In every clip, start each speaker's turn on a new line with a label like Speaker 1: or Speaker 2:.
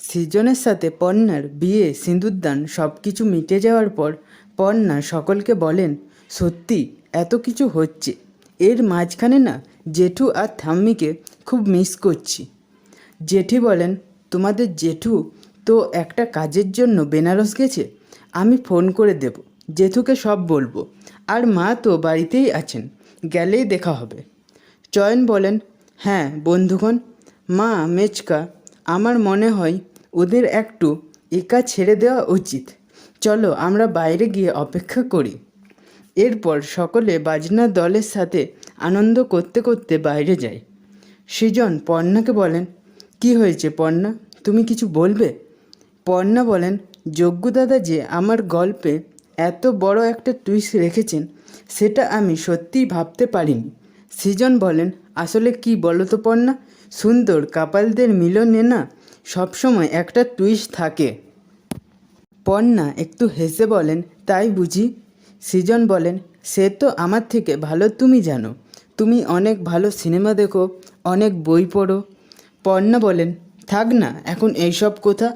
Speaker 1: সৃজনের সাথে পর্ণার বিয়ে সিঁদুরদান সব কিছু মিটে যাওয়ার পর পর্ণা সকলকে বলেন, সত্যি, এত কিছু হচ্ছে। এর মাঝখানে না জেঠু আর থাম্মিকে খুব মিস করছি। জেঠি বলেন, তোমাদের জেঠু তো একটা কাজের জন্য বেনারস গেছে, আমি ফোন করে দেব, জেঠুকে সব বলব। আর মা তো বাড়িতেই আছেন, গেলেই দেখা হবে। চয়ন বলেন হ্যাঁ বন্ধুগণ, মা, মেচকা, আমার মনে হয় ওদের একটু একা ছেড়ে দেওয়া উচিত। চলো আমরা বাইরে গিয়ে অপেক্ষা করি। এরপর সকলে বাজনা দলের সাথে আনন্দ করতে করতে বাইরে যায়। সৃজন পর্ণাকে বলেন, কি হয়েছে পর্ণা? তুমি কিছু বলবে? পর্ণা বলেন, যজ্ঞ দাদা যে আমার গল্পে এত বড় একটা টুইস্ট রেখেছেন, সেটা আমি সত্যিই ভাবতে পারিনি। সৃজন বলেন, আসলে কি বলো তো পর্ণা? সুন্দর কাপালদের মিলনে না সবসময় একটা টুইস্ট থাকে। পর্ণা একটু হেসে বলেন, তাই বুঝি? সৃজন বলেন, সে তো আমার থেকে ভালো তুমি জানো। তুমি অনেক ভালো সিনেমা দেখো, অনেক বই পড়ো। পর্ণা বলেন, থাক না, এখন এইসব কথা।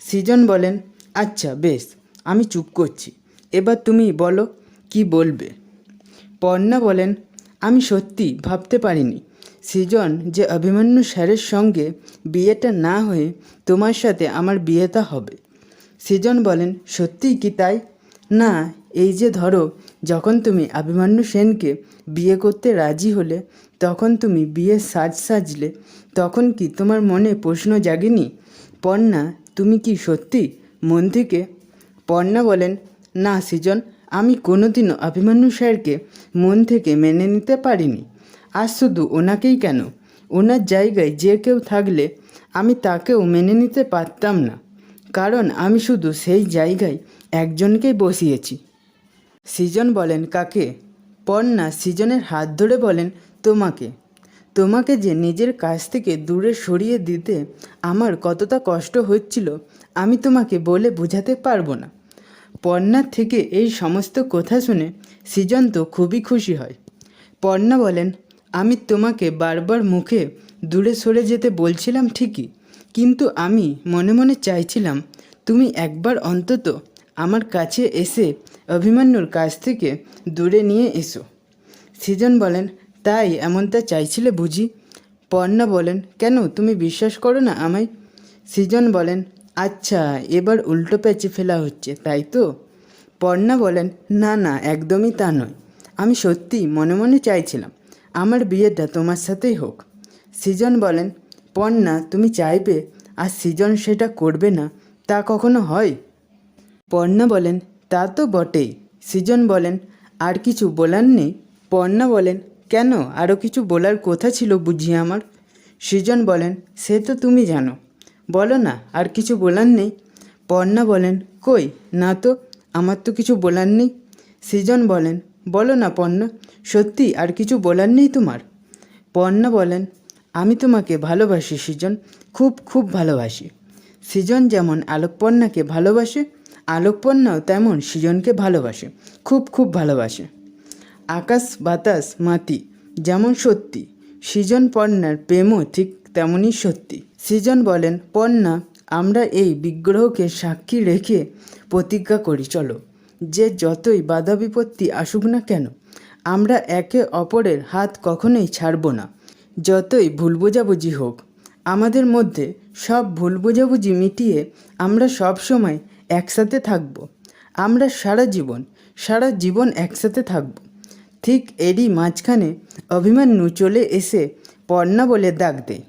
Speaker 1: সৃজন বলেন আচ্ছা বেশ, আমি চুপ করছি। এবার তুমি বলো, কি বলবে? পর্ণা বলেন, আমি সত্যি ভাবতে পারিনি। সৃজন, যে অভিমন্যু স্যারের সঙ্গে বিয়েটা না হয়ে তোমার সাথে আমার বিয়েটা হবে। সৃজন বলেন, সত্যিই কি তাই? না, এই যে ধরো, যখন তুমি অভিমন্যু সেনকে বিয়ে করতে রাজি হলে, তখন তুমি বিয়ের সাজ সাজলে, তখন কি তোমার মনে প্রশ্ন জাগেনি? পর্ণা তুমি কি সত্যি মন থেকে? পর্ণা বলেন, না সৃজন, আমি কোনোদিনও অভিমন্যু স্যারকে মন থেকে মেনে নিতে পারিনি। আর শুধু ওনাকেই কেন? ওনার জায়গায় যে কেউ থাকলে আমি তাকেও মেনে নিতে পারতাম না। কারণ আমি শুধু সেই জায়গায় একজনকেই বসিয়েছি। সৃজন বলেন, কাকে? পর্ণা সৃজনের হাত ধরে বলেন, তোমাকে। তোমাকে যে নিজের কাছ থেকে দূরে সরিয়ে দিতে আমার কতটা কষ্ট হচ্ছিল, আমি তোমাকে বলে বোঝাতে পারব না। পর্ণার থেকে এই সমস্ত কথা শুনে সৃজন তো খুবই খুশি হয়। পর্ণা বলেন আমি তোমাকে বারবার মুখে দূরে সরে যেতে বলছিলাম ঠিকই, কিন্তু আমি মনে মনে চাইছিলাম তুমি একবার অন্তত আমার কাছে এসে অভিমন্যুর কাছ থেকে দূরে নিয়ে এসো। সৃজন বলেন, তাই এমনটা চাইছিলে বুঝি? পর্ণা বলেন, কেন? তুমি বিশ্বাস করো না আমায়? সৃজন বলেন আচ্ছা এবার উল্টো প্যাচে ফেলা হচ্ছে, তাই তো? পর্ণা বলেন, না না, একদমই তা নয়। আমি সত্যি মনে মনে চাইছিলাম আমার বিয়েটা তোমার সাথেই হোক। সৃজন বলেন পর্ণা তুমি চাইবে আর সৃজন সেটা করবে না, তা কখনো হয়? পর্ণা বলেন, তা তো বটেই। সৃজন বলেন, আর কিছু বলার নেই। পর্ণা বলেন, কেন? আরও কিছু বলার কথা ছিল বুঝি আমার? সৃজন বলেন, সে তো তুমি জানো। বলো না, আর কিছু বলার নেই? পর্ণা বলেন, কই? না তো, আমার তো কিছু বলার নেই। সৃজন বলেন বলো না পর্ণা সত্যি, আর কিছু বলার নেই তোমার? পর্ণা বলেন, আমি তোমাকে ভালোবাসি, সৃজন। খুব খুব ভালোবাসি। সৃজন যেমন আলোকপর্ণাকে ভালোবাসে, আলোকপর্ণাও তেমন সৃজনকে ভালোবাসে। খুব খুব ভালোবাসে। আকাশ, বাতাস, মাটি, যেমন সত্যি। সৃজন পর্ণার প্রেমও ঠিক তেমনই সত্যি। সৃজন বলেন পর্ণা আমরা এই বিগ্রহকে সাক্ষী রেখে প্রতিজ্ঞা করি, চলো। যে যতই বাধা বিপত্তি আসুক না কেন, আমরা একে অপরের হাত কখনোই ছাড়ব না। যতই ভুল বোঝাবুঝি হোক, আমাদের মধ্যে সব ভুল বোঝাবুঝি মিটিয়ে আমরা সব সময় একসাথে থাকব। আমরা সারা জীবন সারা জীবন একসাথে থাকব। ঠিক এরই মাঝখানে অভিমান্যু চলে এসে পর্ণা বলে ডাক দেয়।